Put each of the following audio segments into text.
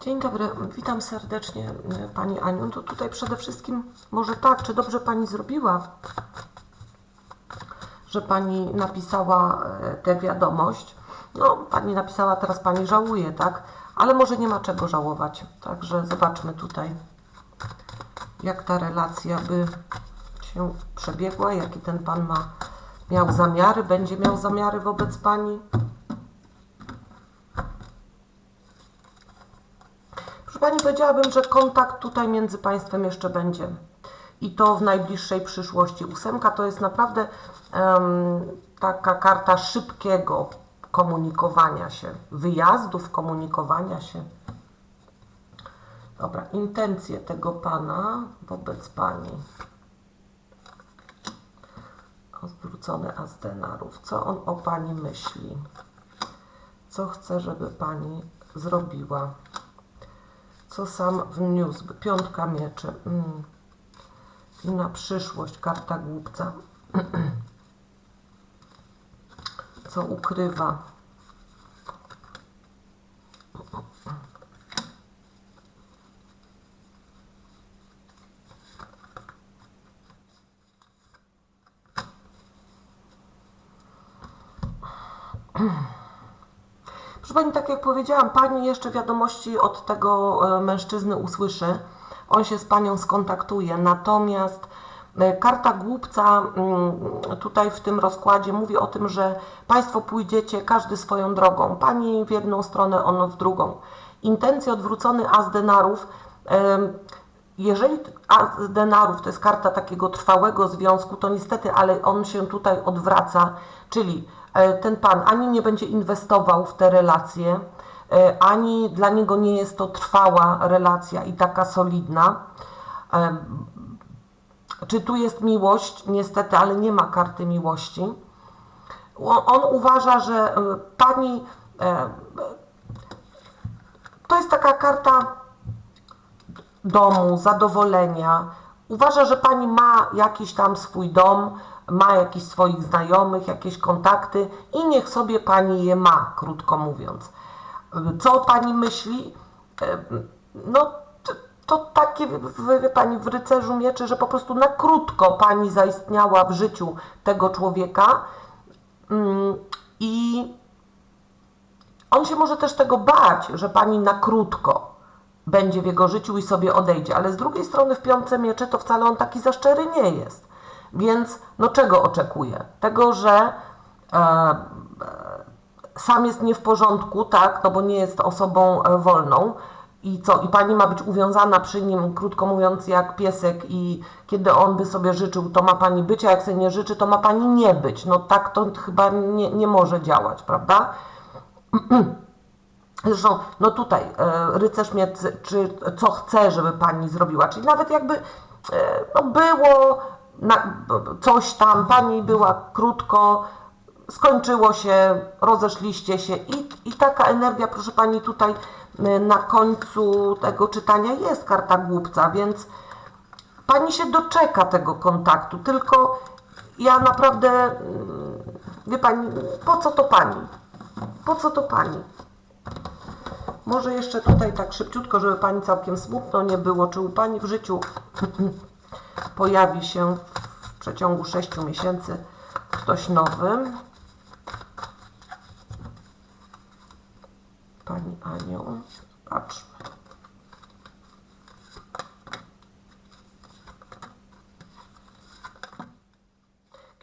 Dzień dobry, witam serdecznie e, Pani Aniu. To tutaj przede wszystkim może tak, czy dobrze Pani zrobiła, że Pani napisała e, tę wiadomość. No, Pani napisała, teraz Pani żałuje, tak? Ale może nie ma czego żałować. Także zobaczmy tutaj, jak ta relacja by się przebiegła, jaki ten Pan ma, miał zamiary, będzie miał zamiary wobec Pani. Pani, powiedziałabym, że kontakt tutaj między Państwem jeszcze będzie. I to w najbliższej przyszłości. Ósemka to jest naprawdę em, taka karta szybkiego komunikowania się, wyjazdów, komunikowania się. Dobra, intencje tego Pana wobec Pani. Odwrócony as denarów. Co on o Pani myśli? Co chce, żeby Pani zrobiła? Co sam wniósł. Piątka mieczy. Mm. I na przyszłość karta głupca. co ukrywa. Proszę Pani, tak jak powiedziałam, Pani jeszcze wiadomości od tego e, mężczyzny usłyszy. On się z Panią skontaktuje. Natomiast e, karta głupca mm, tutaj w tym rozkładzie mówi o tym, że Państwo pójdziecie każdy swoją drogą. Pani w jedną stronę, on w drugą. Intencje odwrócony as denarów. jeżeli as denarów to jest karta takiego trwałego związku, to niestety, ale on się tutaj odwraca, czyli ten pan ani nie będzie inwestował w te relacje, e, ani dla niego nie jest to trwała relacja i taka solidna. E, Czy tu jest miłość? Niestety, ale nie ma karty miłości. On, uważa, że e, pani e, to jest taka karta domu, zadowolenia. Uważa, że pani ma jakiś tam swój dom, ma jakichś swoich znajomych, jakieś kontakty i niech sobie pani je ma, krótko mówiąc. Co pani myśli? E, No, to, takie, wie, wie pani, w rycerzu mieczy, że po prostu na krótko pani zaistniała w życiu tego człowieka Mm, i on się może też tego bać, że pani na krótko będzie w jego życiu i sobie odejdzie, ale z drugiej strony w piątce miecze to wcale on taki za szczery nie jest. Więc no czego oczekuje? Tego, że e, e, sam jest nie w porządku, tak, no bo nie jest osobą e, wolną i co, i pani ma być uwiązana przy nim, krótko mówiąc, jak piesek i kiedy on by sobie życzył, to ma pani być, a jak sobie nie życzy, to ma pani nie być. No tak to chyba nie, nie może działać, prawda? Zresztą, no tutaj e, rycerz mnie, czy co chce, żeby pani zrobiła, czyli nawet jakby e, no było na, coś tam, pani była krótko, skończyło się, rozeszliście się i, i taka energia, proszę pani, tutaj e, na końcu tego czytania jest karta głupca, więc pani się doczeka tego kontaktu, tylko ja naprawdę, mm, wie pani, po co to pani? Po co to pani? Może jeszcze tutaj tak szybciutko, żeby Pani całkiem smutno nie było. Czy u Pani w życiu pojawi się w przeciągu 6 miesięcy ktoś nowy? Pani Aniu, patrzmy.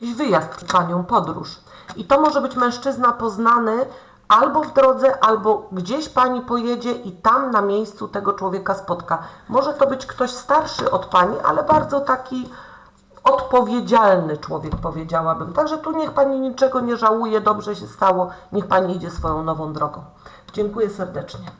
jakiś wyjazd przed panią, podróż. I to może być mężczyzna poznany albo w drodze, albo gdzieś pani pojedzie i tam na miejscu tego człowieka spotka. Może to być ktoś starszy od pani, ale bardzo taki odpowiedzialny człowiek, powiedziałabym. Także tu niech pani niczego nie żałuje, dobrze się stało, niech pani idzie swoją nową drogą. Dziękuję serdecznie.